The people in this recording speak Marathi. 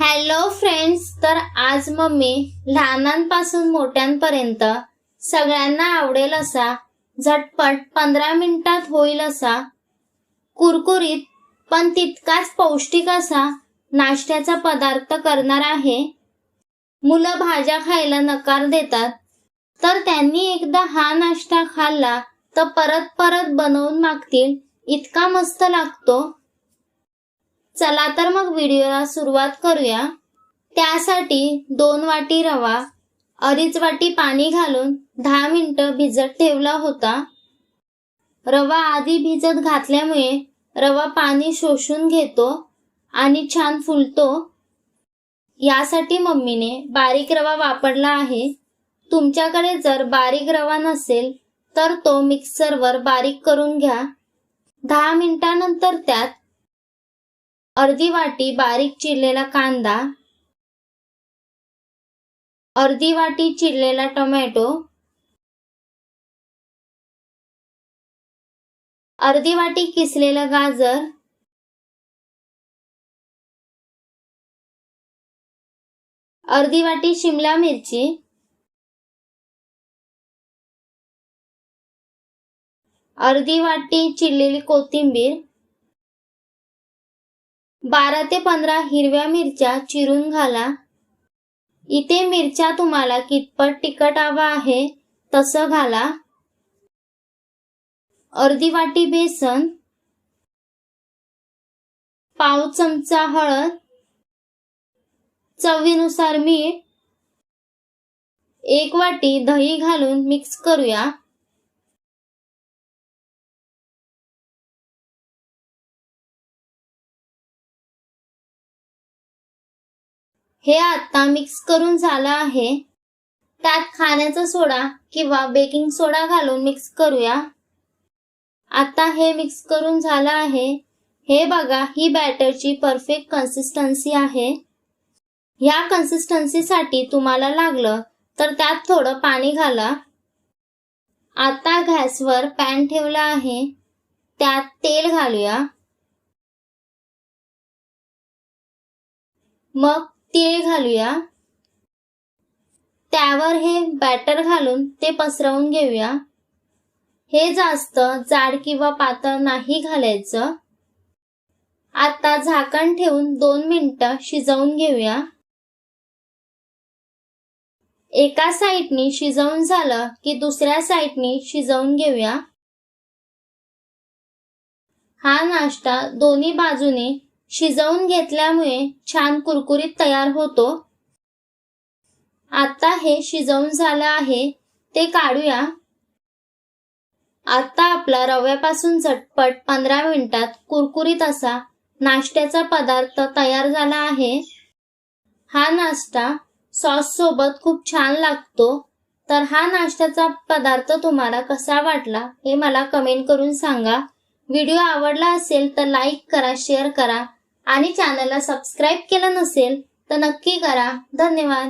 हॅलो फ्रेंड्स तर आज मम्मी लहानांपासून मोठ्यांपर्यंत सगळ्यांना आवडेल असा झटपट पंधरा मिनिटात होईल असा कुरकुरीत पण तितकाच पौष्टिक असा नाश्त्याचा पदार्थ करणार आहे. मुलं भाज्या खायला नकार देतात. तर त्यांनी एकदा हा नाश्ता खाल्ला तर परत परत बनवून मागतील. इतका मस्त लागतो. चला तर मग व्हिडिओला सुरुवात करूया. त्यासाठी दोन वाटी रवा अडीच वाटी पाणी घालून दहा मिनिटं भिजत ठेवला होता. रवा आधी भिजत घातल्यामुळे रवा पाणी शोषून घेतो आणि छान फुलतो. यासाठी मम्मीने बारीक रवा वापरला आहे. तुमच्याकडे जर बारीक रवा नसेल तर तो मिक्सरवर बारीक करून घ्या. दहा मिनिटानंतर त्यात अर्धी वाटी बारीक चिरलेला कांदा अर्धी वाटी चिरलेला टोमॅटो अर्धी वाटी किसलेलं गाजर अर्धी वाटी शिमला मिरची अर्धी वाटी चिरलेली कोथिंबीर बारा ते पंधरा हिरव्या मिरच्या चिरून घाला. इथे मिरच्या तुम्हाला कितपत तिखट हवा आहे तसं घाला. अर्धी वाटी बेसन. पाव चमचा हळद. चवीनुसार मीठ. एक वाटी दही घालून मिक्स करूया. हे आता मिक्स करून झालं आहे. त्यात खाण्याचा सोडा किंवा बेकिंग सोडा घालून मिक्स करूया. आता हे मिक्स करून झालं आहे. हे बघा ही बॅटरची परफेक्ट कन्सिस्टन्सी आहे. ह्या कन्सिस्टन्सीसाठी तुम्हाला लागलं तर त्यात थोडं पाणी घाला. आता गॅसवर पॅन ठेवला आहे. त्यात तेल घालूया. मग तीळ घालूया. त्यावर हे बॅटर घालून ते पसरवून घेऊया. हे जास्त जाड किंवा पातळ नाही घालायचं. आता झाकण ठेवून दोन मिनिटं शिजवून घेऊया. एका साईडनी शिजवून झालं की दुसऱ्या साईडनी शिजवून घेऊया. हा नाश्ता दोन्ही बाजूने शिजवून घेतल्यामुळे छान कुरकुरीत तयार होतो. आता हे शिजवून झालं आहे ते काढूया. आता आपला रव्यापासून झटपट पंधरा मिनिटात कुरकुरीत असा नाश्त्याचा पदार्थ तयार झाला आहे. हा नाश्ता सॉस सोबत खूप छान लागतो. तर हा नाश्त्याचा पदार्थ तुम्हाला कसा वाटला हे मला कमेंट करून सांगा. व्हिडिओ आवडला असेल तर लाईक करा शेअर करा. आणि चॅनलला सबस्क्राईब केलं नसेल तर नक्की करा. धन्यवाद.